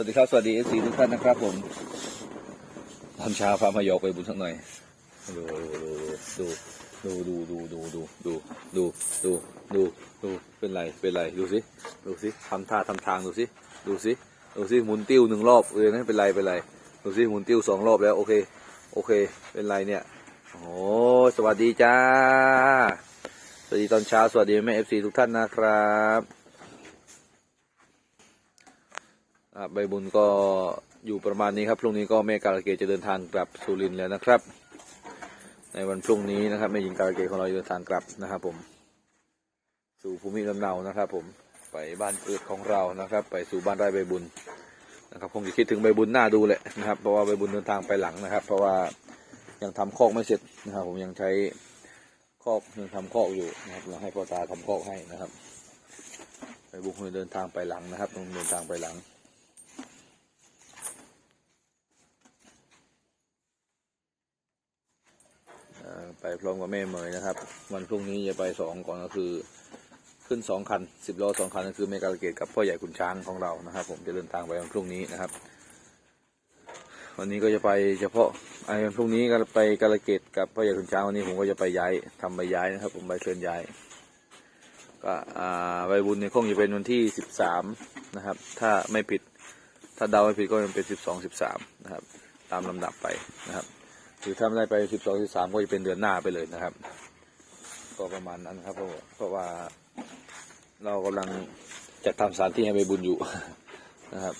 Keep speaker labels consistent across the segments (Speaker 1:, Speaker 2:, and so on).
Speaker 1: วัสดีครับ สวัสดีเอซีทุกท่านนะครับผมตอนเช้าพามาโยกไปบุญสักหน่อยดูดูดูดูดูดูดูดูดูดูดูเป็นไรเป็นไรดูสิดูสิทำท่าทำทางดูสิดูสิดูสิหมุนติ้วหนึ่งรอบเออนั่นเป็นไรเป็นไรดูสิหมุนติ้วสองรอบแล้วโอเคโอเคเป็นไรเนี่ยโอ้สวัสดีจ้าสวัสดีตอนเช้าสวัสดีแม่เอฟซีทุกท่านนะครับอะ ใบบุญก็อยู่ประมาณนี้ครับพรุ่งนี้ก็แม่การะเกดจะเดินทางกลับสุรินทร์แล้วนะครับ ในวันพรุ่งนี้นะครับแม่หญิงการะเกดของเราเดินทางกลับนะครับผม สู่ภูมิลำเนานะครับผมไปบ้านเกิดของเรานะครับ ไปสู่บ้านไร่ใบบุญนะครับคงจะคิดถึงใบบุญหน้าดูแหละนะครับเพราะว่าใบบุญเดินทางไปหลังนะครับ เพราะว่ายังทำคอกไม่เสร็จนะครับ ผมยังใช้คอกยังทำคอกอยู่นะครับเราให้พ่อตาทำคอกให้นะครับใบบุญคงเดินทางไปหลังนะครับต้องเดินทางไปหลัง เอ่อ ไปพร้อมกับแม่เมยนะครับ วันพรุ่งนี้จะไปสองก่อนก็คือ ขึ้นสองคันสิบล้อสองคันก็คือเมกาเกตกับพ่อใหญ่ขุนช้างของเรานะครับ ผมจะเดินทางไปวันพรุ่งนี้นะครับ วันนี้ก็จะไปเฉพาะไอ้วันพรุ่งนี้ก็ไปกาลเกตกับพ่อใหญ่ขุนช้างวันนี้ผมก็จะไปย้ายทำใบย้ายนะครับ ผมใบเชิญย้ายก็ใบบุญเนี่ยคงจะเป็นวันที่สิบสามนะครับ ถ้าไม่ผิดถ้าเดาไม่ผิดก็จะเป็นสิบสองสิบสามนะครับ ตามลำดับไปนะครับ คือถ้าไม่ได้ไปสิบสองสิบสามก็จะเป็นเดือนหน้าไปเลยนะครับ ก็ประมาณนั้นครับเพราะเพราะว่าเรากำลังจัดทำสถานที่ให้ใบบุญอยู่นะครับ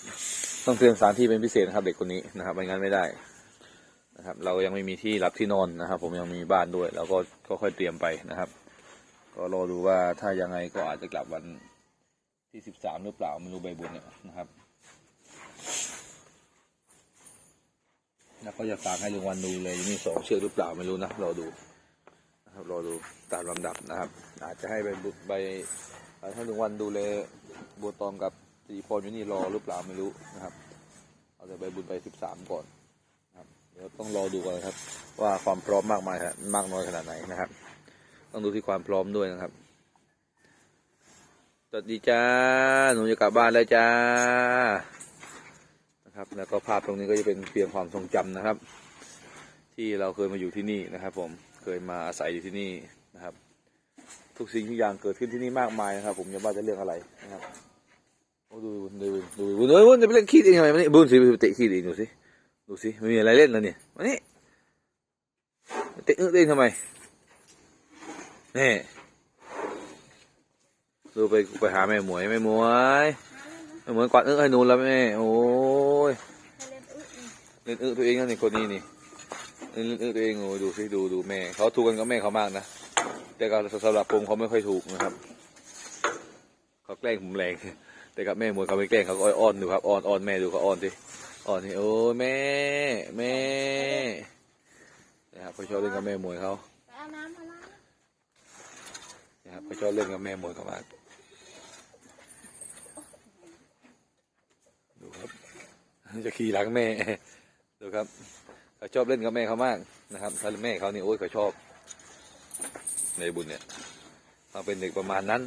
Speaker 1: ต้องเตรียมสถานที่เป็นพิเศษนะครับเด็กคนนี้นะครับไม่งั้นไม่ได้นะครับ เรายังไม่มีที่รับที่นอนนะครับ ผมยังมีบ้านด้วยเราก็ก็ค่อยเตรียมไปนะครับ ก็รอดูว่าถ้ายังไงก็อาจจะกลับวันที่สิบสามหรือเปล่าไม่รู้ใบบุญเนี่ยนะครับ แล้วก็จะฝากให้ลุงวันดูเลยมีสองเชือกหรือเปล่าไม่รู้นะรอดูนะครับรอดูตามลำดับนะครับ อาจจะให้ไปบุไปให้ลุงวันดูเลยบัวตองกับสีพรอยู่นี่รอหรือเปล่าไม่รู้นะครับ เอาแต่ใบบุญไปสิบสามก่อนนะครับเดี๋ยวต้องรอดูก่อนครับ ว่าความพร้อมมากมายครับมากน้อยขนาดไหนนะครับ ต้องดูที่ความพร้อมด้วยนะครับสวัสดีจ้าหนูจะกลับบ้านแล้วจ้า นะครับ แล้วก็ภาพตรงนี้ก็จะเป็นเพียงความทรงจำนะครับ ที่เราเคยมาอยู่ที่นี่นะครับ ผมเคยมาอาศัยอยู่ที่นี่นะครับ ทุกสิ่งทุกอย่างเกิดขึ้นที่นี่มากมายนะครับ ผมจะว่าจะเรื่องอะไรนะครับโอ้ดูดูดูดูดูบุญจะไปเล่นขี้เองทำไมมานี่บุญสิไปเตะขี้เองดูสิดูสิไม่มีอะไรเล่นแล้วเนี่ยมานี่เตะเอื้อเองทำไมนี่ดูไปไปหาแม่หมวยแม่หมวย เหมือนกวาดเอื้อให้นูแล้วแม่โอ้ยเล่นเอื้อตัวเองนั่นนี่คนนี้นี่เล่นเอื้อตัวเองโอ้ยดูสิดูดูแม่เขาถูกกันกับแม่เขามากนะแต่ก็สำหรับผมเขาไม่ค่อยถูกนะครับเขาแกล้งผมแรงแต่กับแม่มวยเขาไม่แกล้งเขาก็อ้อนดูครับอ้อนอ้อนแม่ดูเขาอ้อนสิอ้อนนี่โอ้ยแม่แม่นะครับเขาชอบเล่นกับแม่มวยเขา
Speaker 2: เอาน้ำมาล้าง
Speaker 1: นะครับเขาชอบเล่นกับแม่มวยเขามากดูครับ จะขี่หลังแม่ดูครับเขาชอบเล่นกับแม่เขามากนะครับถ้าแม่เขานี่โอ้ยเขาชอบ ในบุญเนี่ยเขาเป็นเด็กประมาณนั้น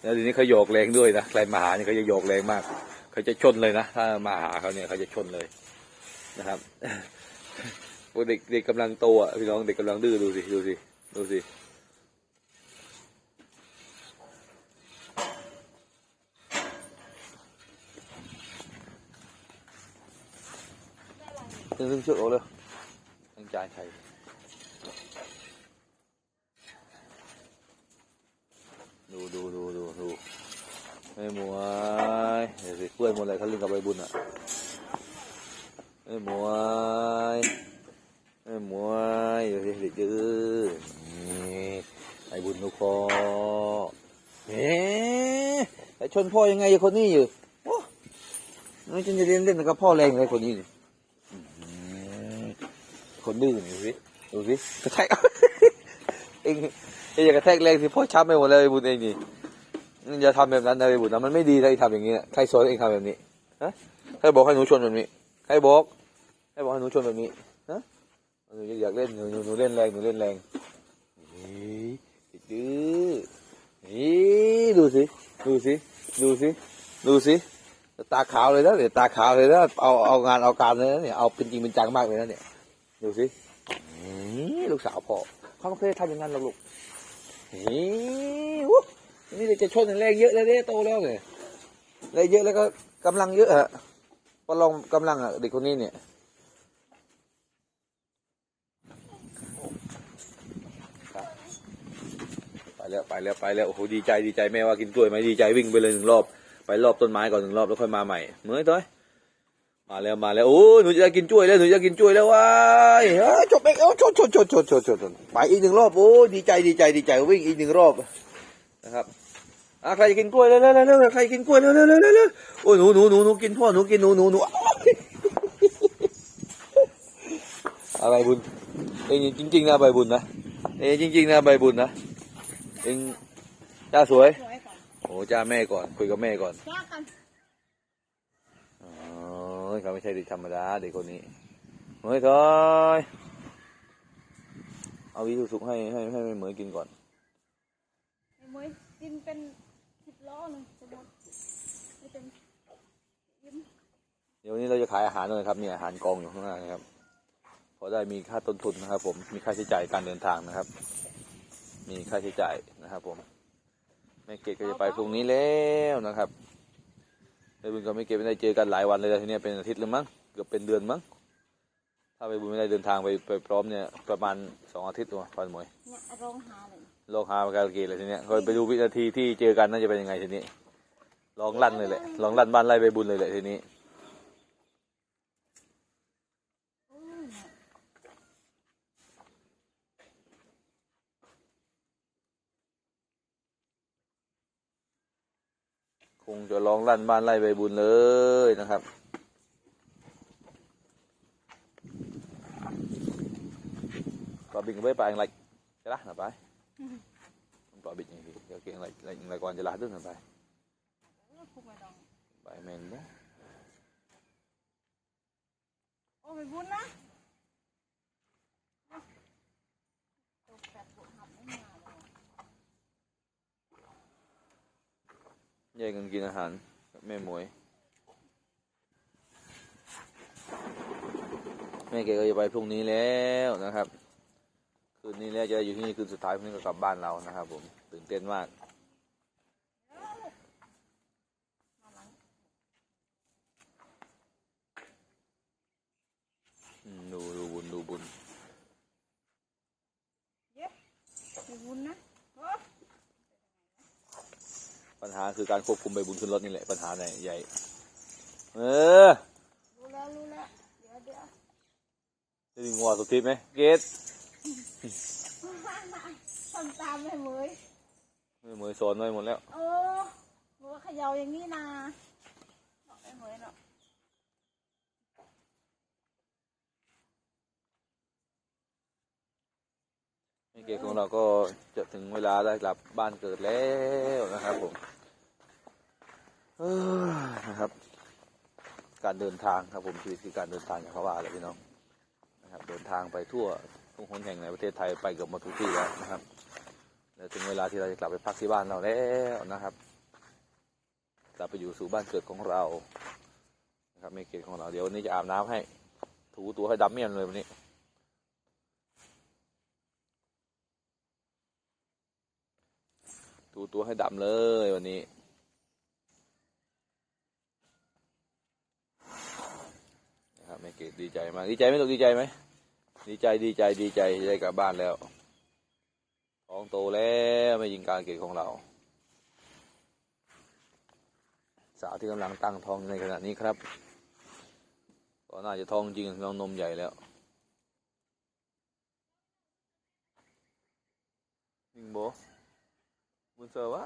Speaker 1: แล้วทีนี้เขาโยกแรงด้วยนะใครมาหาเนี่ยเขาจะโยกแรงมากเขาจะชนเลยนะถ้ามาหาเขาเนี่ยเขาจะชนเลยนะครับพวกเด็กเด็กกำลังโตอะพี่น้องเด็กกำลังดื้อดูสิดูสิดูสิ ตึงตึง trước ổ luôn anh trai thầy ดูดูดูดูดูไม่หมวยเดี๋ยวสิเพื่อนหมดเลยเขาเล่นกับใบบุญอะไม่หมวยไม่หมวยเดี๋ยวสิเด็กดื้อนี่ใบบุญลูกคอเฮ้แต่ชนพ่อยังไงคนนี้อยู่โอ้ไม่จะเล่นเล่นกับพ่อแรงเลยคนนี้นี่ คนดื้อนี่ดูสิดูสิกระแทกเองเองอย่ากระแทกแรงสิพ่อช้ำไปหมดเลยบุญเองนี่อย่าทำแบบนั้นนะไอ้บุญนะมันไม่ดีนะไอ้ทำอย่างนี้นะใครสอนเองทำแบบนี้ฮะใครบอกให้หนูชนแบบนี้ใครบอกใครบอกให้หนูชนแบบนี้ฮะหนูอยากเล่นหนูหนูหนูเล่นแรงหนูเล่นแรงนี่ดื้อนี่ดูสิดูสิดูสิดูสิตาขาวเลยนะเนี่ยตาขาวเลยนะเอาเอางานเอาการเลยนะเนี่ยเอาเป็นจริงเป็นจังมากเลยนะเนี่ย ดูสินี่ลูกสาวพ่อเขาไม่เคยทำอย่างนั้นหรอกลูกนี่วุ้นี่จะชนแรงเยอะเลยเนี่ยโตแล้วเนี่ยแรงเยอะแล้วก็กำลังเยอะฮะประลองกำลังอะเด็กคนนี้เนี่ยไปแล้วไปแล้วไปแล้วโอ้โหดีใจดีใจแม่ว่ากินกล้วยไหมดีใจวิ่งไปเลยหนึ่งรอบ ไปรอบต้นไม้ก่อนหนึ่งรอบแล้วค่อยมาใหม่เหมื่อนต้อย มาแล้วมาแล้วโอ้ยหนูจะกินกล้วยแล้วหนูจะกินกล้วยแล้วว้ายเอ้ยจบไปเอ้าชดชดชดชดชดชดชดไปอีกหนึ่งรอบโอ้ยดีใจดีใจดีใจวิ่งอีกหนึ่งรอบนะครับอะใครจะกินกล้วยเร็วเร็วเร็วเร็วใครกินกล้วยเร็วเร็วเร็วเร็วเร็วโอ้ยหนูหนูหนูหนูกินพ่อหนูกินหนูหนูหนูอะไรบุญเองจริงๆนะใบบุญนะเองจริงๆนะใบบุญนะเองจ้าสวย
Speaker 2: สวยก่อน
Speaker 1: โอ้จ้าแม่ก่อนคุยกับแม่ก่อน
Speaker 2: จ้ากัน
Speaker 1: อ๋อ เขาไม่ใช่เด็กธรรมดาเด็กคนนี้เฮ้ยทอยเอาวิสุสุกให้ให้ให้เหมยกินก่อน
Speaker 2: ไอ้มวยกินเป็นสิบล้อเลยจะหมดไม่เป็นยิ้ม
Speaker 1: เดี๋ยววันนี้เราจะขายอาหารด้วยครับเนี่ยอาหารกองอยู่ข้างหน้านะครับพอได้มีค่าต้นทุนนะครับ ผมมีค่าใช้จ่ายการเดินทางนะครับ มีค่าใช้จ่ายนะครับ ผมแม่เกดก็จะไปพรุ่งนี้แล้วนะครับ ไปบุญกับแม่เกดไม่ได้เจอกันหลายวันเลยนะทีเนี้ยเป็นอาทิตย์หรือมั้งเกือบเป็นเดือนมั้งถ้าไปบุญไม่ได้เดินทางไปไปพร้อมเนี่ยประมาณสองอาทิตย์ตัวฟันหมวย
Speaker 2: เนี่ยร้องหาเลย
Speaker 1: โลกฮาปากาลเกตเลยทีเนี้ยคอยไปดูวินาทีที่เจอกันน่าจะเป็นยังไงทีนี้ลองลั่นเลยแหละลองลั่นบ้านไล่ไปบุญเลยแหละทีนี้
Speaker 2: โอ้ยเนี่ย
Speaker 1: ค งจะลองลั่นบ้านไล่ไปบุญเลยนะครับปลาบินกับไปปลาอย่างไรจะละหน่ะไปปลาบินอย่างนี้เดี๋ยวเก่งอะไรอะไรก่อนจะละดึงหน่ะไป
Speaker 2: ไป
Speaker 1: แมนบ่
Speaker 2: โอ้ไปบุญนะตกแบบตกหับไม่มาเลย
Speaker 1: แย่งกันกินอาหารกับแม่หมวย แม่เกก็จะไปพรุ่งนี้แล้วนะครับ คืนนี้แล้วจะอยู่ที่นี่คืนสุดท้ายพรุ่งนี้ก็กลับบ้านเรานะครับ ผมตื่นเต้นมากดูดูบุญดูบุญ
Speaker 2: ไปบุญนะ
Speaker 1: ปัญหาคือการควบคุมใบบุญขึ้นรถนี่แหละปัญหาใหญ่ใหญ่ เออ
Speaker 2: รู้แล้วรู้แล้วเดี๋ยวเดี๋ยว
Speaker 1: จะมีงัวสุดทีไหมเกต
Speaker 2: ทำตามไม่เหมย
Speaker 1: ไม่มือสอนไว้หมดแล้ว
Speaker 2: เออบอกว่าเขย่าอย่างนี้นะบอกแม่เหมยเนาะ
Speaker 1: เกของเราก็จะถึงเวลาได้กลับบ้านเกิดแล้วนะครับผมนะครับ การเดินทางครับผมชีวิตคือการเดินทางอย่างเขาว่าเลยพี่น้องนะครับ เดินทางไปทั่วทุกคนแห่งในประเทศไทยไปเกือบหมดทุกที่แล้วนะครับและถึงเวลาที่เราจะกลับไปพักที่บ้านเราแล้วนะครับกลับไปอยู่สู่บ้านเกิดของเรานะครับไม่เกตของเราเดี๋ยววันนี้จะอาบน้ำให้ ถูตัวให้ดำเมียนเลยวันนี้ ถูตัวให้ดำเลยวันนี้ นะครับแม่เกดดีใจมาก ดีใจไหมลูกดีใจไหม ดีใจดีใจดีใจได้กลับบ้านแล้วท้องโตแล้วไม่ยิงการเกตของเรา สาวที่กำลังตั้งท้องในขณะนี้ครับก็น่าจะท้องจริงน้องนมใหญ่แล้วยิงโบ บุญเซอร์วะ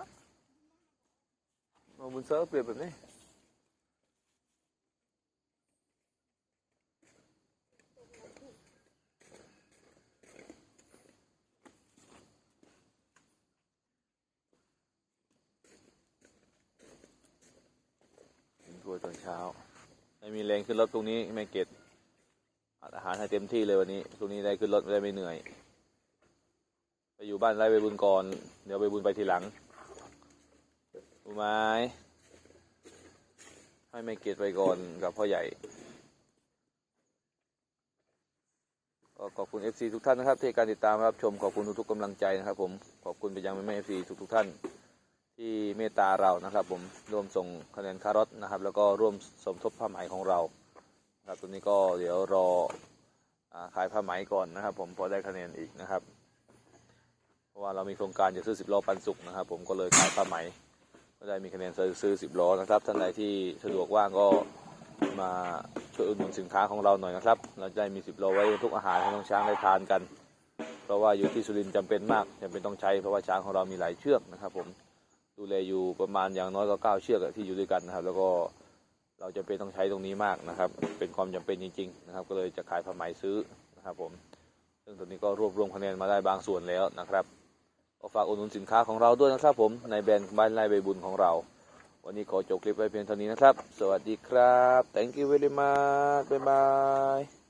Speaker 1: เอาบุญเซอร์เปรียบแบบนี้กินถ้วตอนเช้าไม่มีแรงขึ้นรถตรงนี้แม่เกดอัดอาหารให้เต็มที่เลยวันนี้ตรงนี้ได้ขึ้นรถได้ไม่เหนื่อย อยู่บ้านไร่ไปบุญก่อน เดี๋ยวไปบุญไปทีหลังรู้ไหมให้ไม่เกตไปก่อนกับพ่อใหญ่ก็ขอบคุณ FC ทุกท่านนะครับที่การติดตามรับชมขอบคุณทุกๆกำลังใจนะครับ ผมขอบคุณไปยังแม่ FC ทุกๆท่าน ที่เมตตาเรานะครับ ผมร่วมส่งคะแนนคารอทนะครับ แล้วก็ร่วมสมทบผ้าไหมของเราครับตัวนี้ก็เดี๋ยวรออขายผ้าไหมก่อนนะครับ ผมพอได้คะแนนอีกนะครับ ราะว่าเรามีโครงการจะซื้อสิบล้อปันสุกนะครับผมก็เลยขายผ้าไหม ก็ได้มีคะแนนซื้อสิบล้อนะครับท่านใดที่สะดวกว่างก็มาช่วยอุดหนุนสินค้าของเราหน่อยนะครับ เราจะได้มีสิบล้อไว้ทุกอาหารให้น้องช้างได้ทานกัน เพราะว่าอยู่ที่สุรินทร์จำเป็นมากจำเป็นต้องใช้เพราะว่าช้างของเรามีหลายเชือกนะครับ ผมดูแลอยู่ประมาณอย่างน้อยก็เก้าเชือกที่อยู่ด้วยกันนะครับ แล้วก็เราจะเป็นต้องใช้ตรงนี้มากนะครับ เป็นความจำเป็นจริง ๆ นะครับ ก็เลยจะขายผ้าไหมซื้อนะครับ ผม ซึ่งตอนนี้ก็รวบรวมคะแนนมาได้บางส่วนแล้วนะครับ ก็ฝากอุดหนุนสินค้าของเราด้วยนะครับผมในแบรนด์บ้านไร่ใบบุญของเรา วันนี้ขอจบคลิปไว้เพียงเท่านี้นะครับ สวัสดีครับ thank you very much Bye bye